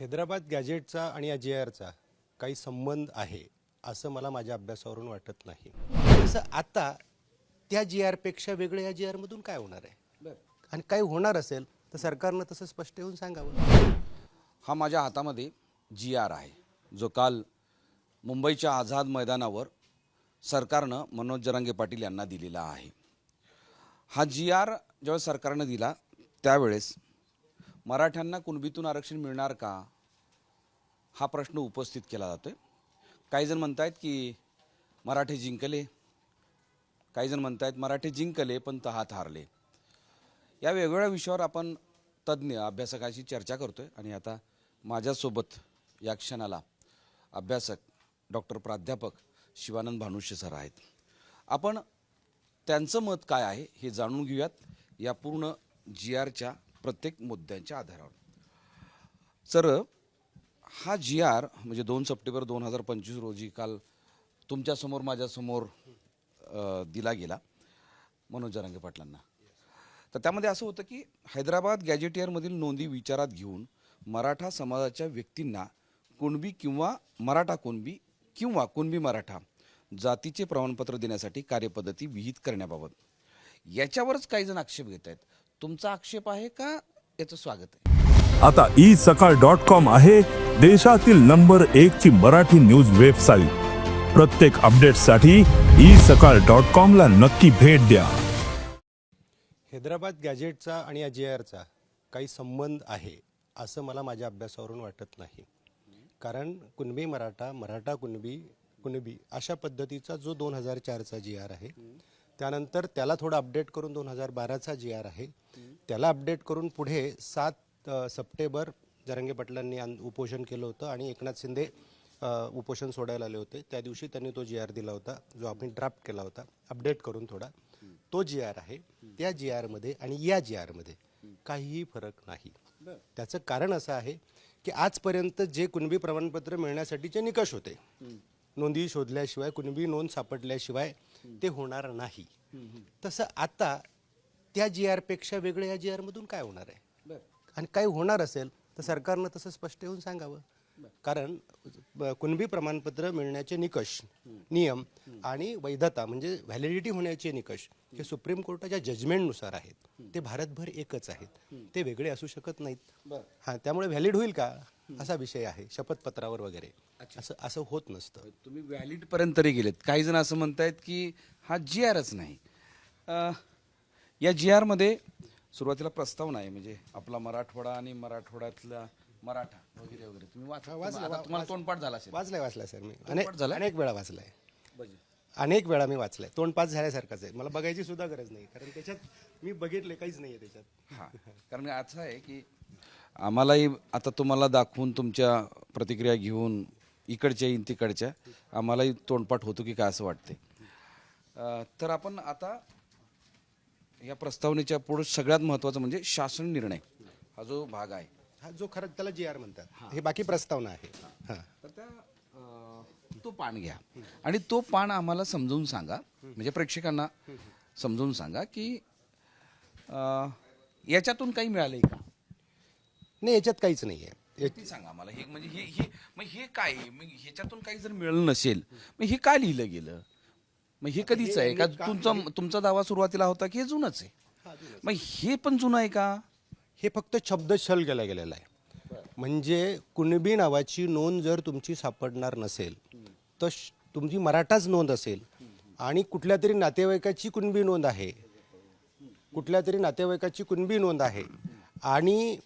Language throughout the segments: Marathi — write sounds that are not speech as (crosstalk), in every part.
हैदराबाद गॅजेटचा आणि या जे आरचा काही संबंध आहे असं मला माझ्या अभ्यासावरून वाटत नाही. तसं आता त्या जी आरपेक्षा वेगळं या जी आरमधून काय होणार आहे? आणि काय होणार असेल तर सरकारनं तसं स्पष्ट येऊन सांगावं. हा माझ्या हातामध्ये जी आर आहे जो काल मुंबईच्या आझाद मैदानावर सरकारनं मनोज जरांगे पाटील यांना दिलेला आहे. हा जी आर जेव्हा सरकारनं दिला त्यावेळेस मराठ्यांना कुणबीतून आरक्षण मिळणार का? हा प्रश्न उपस्थित केला जातो आहे काही जण आहेत की मराठे जिंकले. काही जण आहेत मराठे जिंकले पण तहात हारले. या वेगवेगळ्या विषयावर आपण तज्ज्ञ अभ्यासकाशी चर्चा करतो आहे आणि आता माझ्यासोबत या क्षणाला अभ्यासक डॉक्टर प्राध्यापक शिवानंद भानुष्य सर आहेत. आपण त्यांचं मत काय आहे हे जाणून घेऊयात. या पूर्ण जी आरच्या प्रत्येक मुद्द्यांच्या आधारावर. सर हा जी आर म्हणजे दोन सप्टेंबर दोन हजार पंचवीस रोजी काल तुमच्यासमोर माझ्यासमोर दिला गेला मनोज जरांगे पाटलांना. तर त्यामध्ये असं होतं की हैदराबाद गॅजेटियरमधील नोंदी विचारात घेऊन मराठा समाजाच्या व्यक्तींना कुणबी किंवा मराठा कुणबी किंवा कुणबी मराठा जातीचे प्रमाणपत्र देण्यासाठी कार्यपद्धती विहित करण्याबाबत. याच्यावरच काही जण आक्षेप घेत आहेत तुमचा आक्षेप आहे का? याचं स्वागत आहे. आता ई सकाळ डॉट कॉम आहे देशातील नंबर एक ची मराठी न्यूज वेबसाईट. प्रत्येक अपडेटसाठी ई सकाळ डॉट कॉम ला नक्की भेट द्या. हैदराबाद गॅजेटचा आणि या जे आरचा काही संबंध आहे असं मला माझ्या अभ्यासावरून वाटत नाही. कारण कुणबी मराठा मराठा कुणबी कुणबी अशा पद्धतीचा जो दोन हजार चारचा जी आर आहे त्यानंतर त्याला थोडं अपडेट करून दोन हजार बाराचा जी आर आहे. त्याला अपडेट करून पुढे सात सप्टेंबर जरंगे पाटलांनी उपोषण केलं होतं आणि एकनाथ शिंदे उपोषण सोडायला आले होते. त्या दिवशी त्यांनी तो जी आर दिला होता जो आम्ही ड्राफ्ट केला होता. अपडेट करून थोडा. तो जी आर आहे. त्या जी आरमध्ये आणि या जी आरमध्ये काहीही फरक नाही. त्याचं कारण असं आहे की आजपर्यंत जे कुणबी प्रमाणपत्र मिळण्यासाठीचे निकष होते. नोंदी शोधल्याशिवाय कुणबी नोंद सापडल्याशिवाय ते होणार नाही. तसं आता त्या जी आरपेक्षा वेगळं या जी आरमधून काय होणार आहे? आणि काय होणार असेल तर सरकारनं तसं स्पष्ट येऊन सांगावं. कारण कुणबी प्रमाणपत्र मिळण्याचे निकष नियम आणि वैधता म्हणजे व्हॅलिडिटी होण्याचे निकष हे सुप्रीम कोर्टाच्या जजमेंटनुसार आहेत. ते भारतभर एकच आहेत. ते वेगळे असू शकत नाहीत. हां त्यामुळे व्हॅलिड होईल का? असा विषय आहे शपथपत्रावर वगैरे. असं असं होत नसतं. तुम्ही व्हॅलिड पर्यंत तरी गेलेत. काही जण असं म्हणतायत की हा जी आरच नाही. अं, या जी आरमध्ये सुरुवातीला प्रस्तावना आहे म्हणजे आपला मराठवाडा आणि मराठवाड्यातला मराठा वगैरे वगैरे. तुम्ही तुम्हाला तोंडपाठ झाला असेल. वाचलाय वाचलाय सर मी. अनेक झालाय? अनेक वेळा वाचलाय. अनेक वेळा मी वाचलाय. तोंडपास झाल्यासारखंच आहे. मला बघायची सुद्धा गरज नाही कारण त्याच्यात मी बघितले काहीच नाही आहे त्याच्यात. हा. कारण असं आहे की आम्हालाही आता तुम्हाला दाखवून तुमच्या प्रतिक्रिया घेऊन इकडच्या येईन तिकडच्या आम्हालाही तोंडपाठ होतो की काय असं वाटते तर आपण आता या प्रस्तावनेच्या पुढे सगळ्यात महत्त्वाचं म्हणजे शासन निर्णय हा जो भाग आहे. हा जो खरं त्याला जी आर म्हणतात. हे. बाकी प्रस्तावना आहे तर त्या तो पान घ्या. आणि तो पान आम्हाला समजून सांगा म्हणजे प्रेक्षकांना समजून सांगा की याच्यातून काही मिळालंय का? नाही याच्यात काहीच नाही आहे ती सांगा मला हे म्हणजे हे हे मग हे काय आहे? मग ह्याच्यातून काही जर मिळालं नसेल मग हे काय लिहिलं गेलं? मग हे कधीच आहे का? तुमचा तुमचा दावा सुरुवातीला होता की हे जुनच आहे? मग हे पण जुनं आहे का? हे फक्त शब्दछल केला गेलेला आहे. म्हणजे कुणबी नावाची नोंद जर तुमची सापडणार नसेल तर श- तुमची मराठाच नोंद असेल आणि कुठल्या तरी नातेवाईकाची कुणबी नोंद आहे. कुठल्या तरी नातेवाईकाची कुणबी नोंद आहे. आणि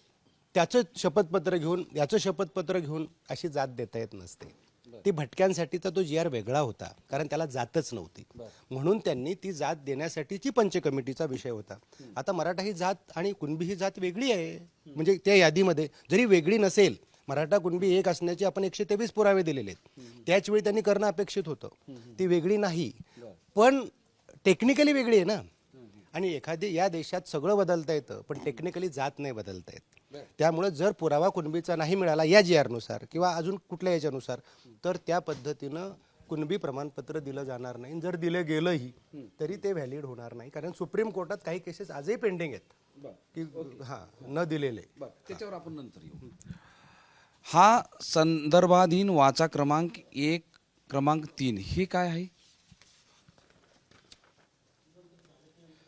त्याचं शपथपत्र घेऊन याचं शपथपत्र घेऊन अशी जात देता येत नसते. ती भटक्यांसाठीचा तो जी आर वेगळा होता कारण त्याला जातच नव्हती. म्हणून त्यांनी ती जात देण्यासाठीची पंच कमिटीचा विषय होता. आता मराठा ही जात आणि कुणबी ही जात वेगळी आहे. म्हणजे त्या यादीमध्ये जरी वेगळी नसेल मराठा कुणबी एक असण्याचे आपण एकशे तेवीस पुरावे दिलेले आहेत. त्याच वेळी त्यांनी करणं अपेक्षित होतं. ती वेगळी नाही. पण टेक्निकली वेगळी आहे ना. आणि एखादी या देशात सगळं बदलता येतं पण टेक्निकली जात नाही बदलता येत. त्यामुळे जर पुरावा कुणबीचा नाही मिळाला या जी आरनुसार किंवा अजून कुठल्या याच्यानुसार तर त्या पद्धतीनं कुणबी प्रमाणपत्र दिलं जाणार नाही. जर दिलं गेलंही तरी ते व्हॅलिड होणार नाही. कारण सुप्रीम कोर्टात काही केसेस आजही पेंडिंग आहेत. की हां न दिलेले. त्याच्यावर आपण नंतर येऊ. हा संदर्भाधीन वाचा क्रमांक एक क्रमांक तीन हे काय आहे?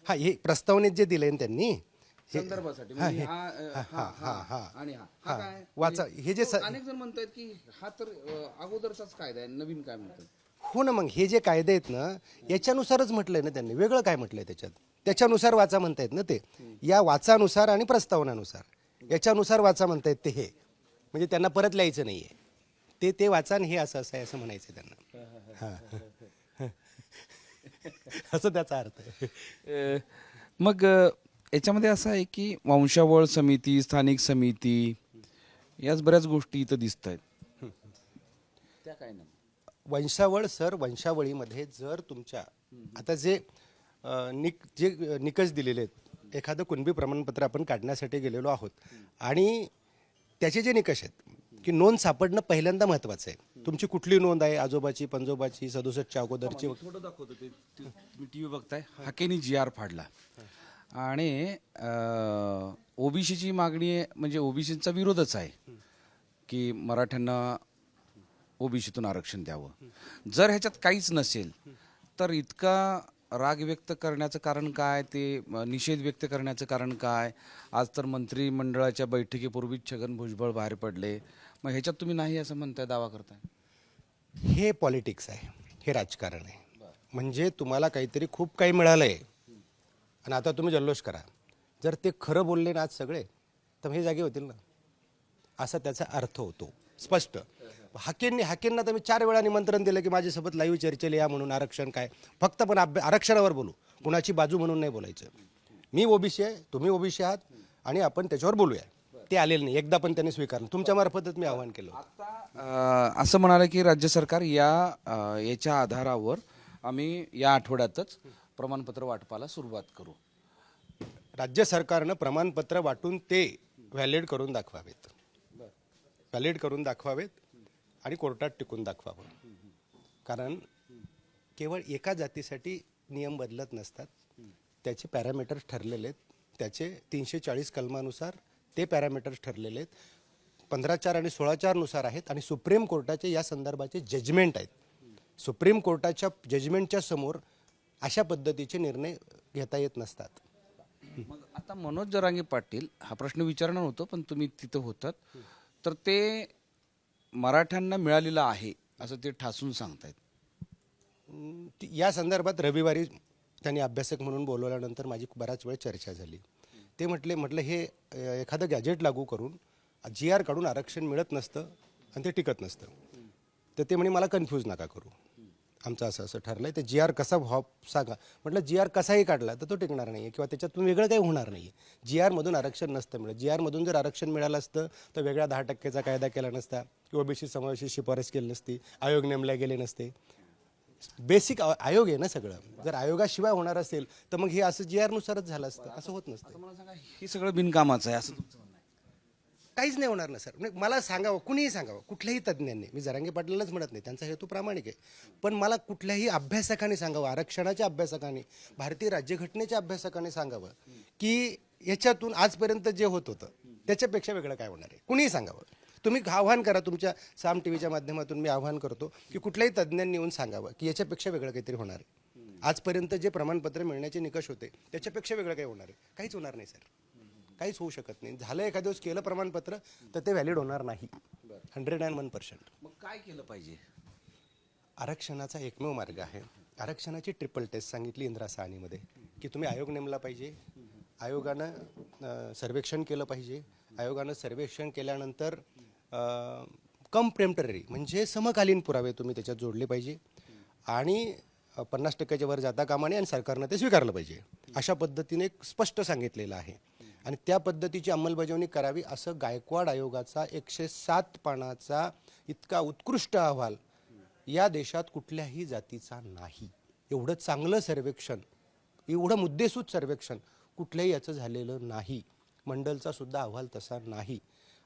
हा हे प्रस्तावनेत जे दिले त्यांनी हे- संदर्भासाठी. हा, म्हणजे हे- हा, अ, हा, हा, हा, हा, हा. आणि हा. हा, हा काय? वाचा. हे जे स- अनेक जण म्हणतात की हा तर अ, अगोदरचाच कायदा आहे नवीन काय म्हणतात? हो ना मग हे जे कायदे आहेत ना याच्यानुसारच म्हटलंय ना त्यांनी. वेगळं काय म्हटलंय त्याच्यात? त्याच्यानुसार वाचा म्हणतायत ना ते. या वाचानुसार आणि प्रस्तावनानुसार. याच्यानुसार वाचा म्हणतायत ते हे. म्हणजे त्यांना परत लिहायचं नाहीये. ते ते वाचा आणि हे असं असं आहे असं म्हणायचं त्यांना. हा. (laughs) असं त्याचा अर्थ आहे. अ, मग अ, याच्यामध्ये असं आहे की वंशावळ समिती स्थानिक समिती याच बऱ्याच गोष्टी इथं दिसत आहेत त्या काय नाही. वंशावळ सर वंशावळीमध्ये जर तुमच्या आता जे अ, निक जे निकष दिलेले आहेत एखादं कुणबी प्रमाणपत्र आपण काढण्यासाठी गेलेलो आहोत आणि त्याचे जे निकष आहेत की नोंद सापडणं पहिल्यांदा महत्त्वाचं आहे. तुमची कुठली नोंद आहे? आजोबाची पंजोबाची सदुसष्टच्या अगोदरची? दाखवतो ते तुम्ही टी व्ही बघताय. हाकेनी जी आर फाडला. आणि ओबीसीची मागणी आहे म्हणजे ओबीसीचा विरोधच आहे की मराठ्यांना ओबीसीतून आरक्षण द्यावं. जर ह्याच्यात काहीच नसेल तर इतका राग व्यक्त करण्याचं कारण काय? ते निषेध व्यक्त करण्याचं कारण काय? आज तर मंत्रिमंडळाच्या बैठकीपूर्वीच छगन भुजबळ बाहेर पडले. मग ह्याच्यात तुम्ही नाही असं म्हणताय दावा करताय? हे पॉलिटिक्स आहे. हे राजकारण आहे. म्हणजे तुम्हाला काहीतरी खूप काही मिळालं आहे आणि आता तुम्ही जल्लोष करा. जर ते खरं बोलले ना आज सगळे तर हे जागे होतील ना? असा त्याचा अर्थ होतो. स्पष्ट. हाकेंनी हाकेंना तर मी चार वेळा निमंत्रण दिलं की माझ्यासोबत लाईव्ह चर्चेला या म्हणून आरक्षण काय? फक्त पण अभ्या आरक्षणावर बोलू. कुणाची बाजू म्हणून नाही बोलायचं. मी ओबीसी आहे तुम्ही ओबीसी आहात आणि आपण त्याच्यावर बोलूया. ते आलेले नाही. एकदा पण त्यांनी स्वीकारलं. तुमच्या मार्फतच मी आवाहन केलं असं म्हणाले की राज्य सरकार या याच्या आधारावर आम्ही या आठवड्यातच प्रमाणपत्र वाटपाला सुरुवात करू. राज्य सरकारनं प्रमाणपत्र वाटून ते व्हॅलिड करून दाखवावेत. व्हॅलिड करून दाखवावेत. आणि कोर्टात टिकून दाखवावं कारण केवळ एका जातीसाठी नियम बदलत नसतात. त्याचे पॅरामीटर्स ठरलेले आहेत. त्याचे तीनशे चाळीस कलमानुसार ते पॅरामीटर्स ठरलेले आहेत. पंधरा चार आणि सोळा चारनुसार आहेत आणि सुप्रीम कोर्टाचे या संदर्भाचे जजमेंट आहेत. सुप्रीम कोर्टाच्या जजमेंटच्या समोर अशा पद्धतीचे निर्णय घेता येत नसतात. मग आता मनोज जरांगे पाटील हा प्रश्न विचारणार होतो पण तुम्ही तिथं होतात. तर ते मराठ्यांना मिळालेलं आहे असं ते ठासून सांगतायत. ती- या संदर्भात रविवारी त्यांनी अभ्यासक म्हणून बोलवल्यानंतर माझी बराच वेळ चर्चा झाली. ते म्हटले म्हटलं हे अ, एखादं गॅजेट लागू करून जी आर काढून आरक्षण मिळत नसतं आणि ते टिकत नसतं. तर ते म्हणे मला कन्फ्यूज नका करू. आमचं असं असं ठरलं आहे ते जी आर कसा व्हा सांगा. म्हटलं जी आर कसाही काढला तर तो टिकणार नाही आहे किंवा त्याच्यातून वेगळं काही होणार नाही आहे जी आरमधून आरक्षण नसतं मिळत. जी आरमधून जर आरक्षण मिळालं असतं तर वेगळा दहा टक्केचा कायदा केला नसता. किंवा ओबीसी समावेशी शिफारस केली नसती. आयोग नेमल्या गेले नसते. बेसिक आयोग आहे ना सगळं. जर आयोगाशिवाय होणार असेल तर मग हे असं जी आरनुसारच झालं असतं. असं होत नसतं. मला सांगा हे सगळं बिनकामाचं आहे. असं तुमचं म्हणणं आहे काहीच नाही होणार ना सर. म्हणजे मला सांगावं कुणीही सांगावं कुठल्याही तज्ज्ञांनी मी जरांगे पाटलालाच म्हणत नाही त्यांचा हेतू प्रामाणिक आहे. पण मला कुठल्याही अभ्यासकाने सांगावं आरक्षणाच्या अभ्यासकाने भारतीय राज्यघटनेच्या अभ्यासकाने सांगावं की याच्यातून आजपर्यंत जे होत होतं त्याच्यापेक्षा वेगळं काय होणार आहे? कुणीही सांगावं. तुम्ही आव्हान करा तुमच्या साम टी व्हीच्या माध्यमातून मी आव्हान करतो की कुठल्याही तज्ज्ञांनी येऊन सांगावं की याच्यापेक्षा वेगळं काहीतरी होणार आहे. आजपर्यंत जे प्रमाणपत्र मिळण्याचे निकष होते त्याच्यापेक्षा वेगळं काही होणार आहे. काहीच होणार नाही सर. काहीच होऊ शकत नाही. झालं एखाद्या दिवस केलं प्रमाणपत्र तर ते व्हॅलिड होणार नाही. हंड्रेड अँड वन पर्सेंट मग काय केलं पाहिजे? आरक्षणाचा एकमेव मार्ग आहे. आरक्षणाची ट्रिपल टेस्ट सांगितली इंदिरा साहानीमध्ये की तुम्ही आयोग नेमला पाहिजे. आयोगानं अं, सर्वेक्षण केलं पाहिजे. आयोगानं सर्वेक्षण केल्यानंतर कम प्रेमटरी म्हणजे समकालीन पुरावे तुम्ही त्याच्यात जोडले पाहिजे. आणि अ, पन्नास टक्क्याच्या वर जाता कामा नये आणि सरकारनं ते स्वीकारलं पाहिजे. अशा पद्धतीने एक स्पष्ट सांगितलेलं आहे. आणि त्या पद्धतीची अंमलबजावणी करावी असं गायकवाड आयोगाचा एकशे सात पानाचा इतका उत्कृष्ट अहवाल या देशात कुठल्याही जातीचा नाही. एवढं चांगलं सर्वेक्षण एवढं मुद्देसूद सर्वेक्षण कुठल्याही याचं झालेलं नाही. मंडलचा सुद्धा अहवाल तसा नाही.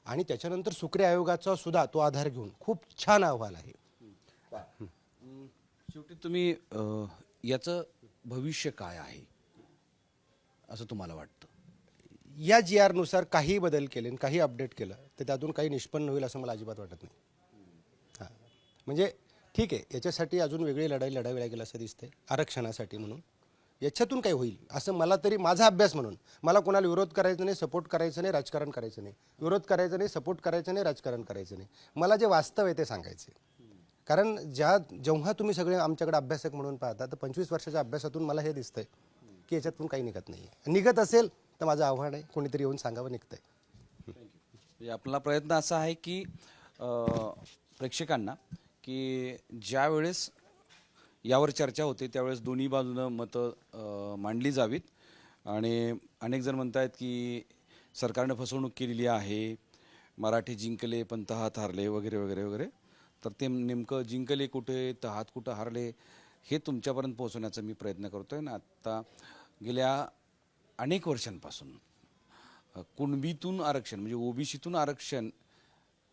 आणि त्याच्यानंतर सुक्रे आयोगाचा सुद्धा तो आधार घेऊन खूप छान अहवाल आहे. शेवटी तुम्ही याचं भविष्य काय आहे? असं तुम्हाला वाटतं? या जी आरनुसार काही बदल केले आणि काही अपडेट केलं तर त्यातून काही निष्पन्न होईल असं मला अजिबात वाटत नाही. हां. म्हणजे ठीक आहे याच्यासाठी अजून वेगळी लढाई लढावी लागेल असं दिसतंय आरक्षणासाठी म्हणून. याच्यातून काय होईल असं मला तरी माझा अभ्यास म्हणून. मला कोणाला विरोध करायचा नाही सपोर्ट करायचं नाही राजकारण करायचं नाही. विरोध करायचं नाही सपोर्ट करायचं नाही राजकारण करायचं नाही. मला जे वास्तव आहे ते सांगायचे कारण ज्या जेव्हा तुम्ही सगळे आमच्याकडे अभ्यासक म्हणून पाहता तर पंचवीस वर्षाच्या अभ्यासातून मला हे दिसतंय की याच्यातून काही निघत नाही निघत असेल तर माझं आव्हान आहे कोणीतरी येऊन सांगावं निघतंय. म्हणजे आपला प्रयत्न असा आहे की प्रेक्षकांना की ज्यावेळेस यावर चर्चा होते त्यावेळेस दोन्ही बाजूनं मतं मांडली जावीत. आणि अनेक जण म्हणत आहेत की सरकारनं फसवणूक केलेली आहे मराठी जिंकले पण तहात हारले वगैरे वगैरे वगैरे. तर ते नेमकं जिंकले कुठे तहात कुठं हारले हे तुमच्यापर्यंत पोहोचवण्याचा मी प्रयत्न करतो आहे ना आत्ता गेल्या अनेक वर्षांपासून कुणबीतून आरक्षण म्हणजे ओबीसीतून आरक्षण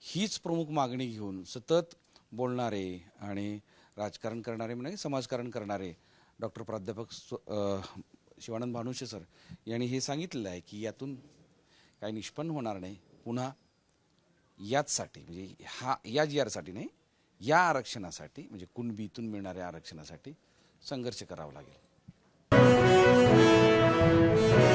हीच प्रमुख मागणी घेऊन सतत बोलणारे आणि राजकारण करणारे म्हणजे समाजकारण करणारे डॉक्टर प्राध्यापक शिवानंद भानुशे सर यांनी हे सांगितलेलं आहे की यातून काही निष्पन्न होणार नाही. पुन्हा याचसाठी म्हणजे हा या जी आरसाठी नाही या आरक्षणासाठी म्हणजे कुणबीतून मिळणाऱ्या आरक्षणासाठी संघर्ष करावा लागेल. Thank you.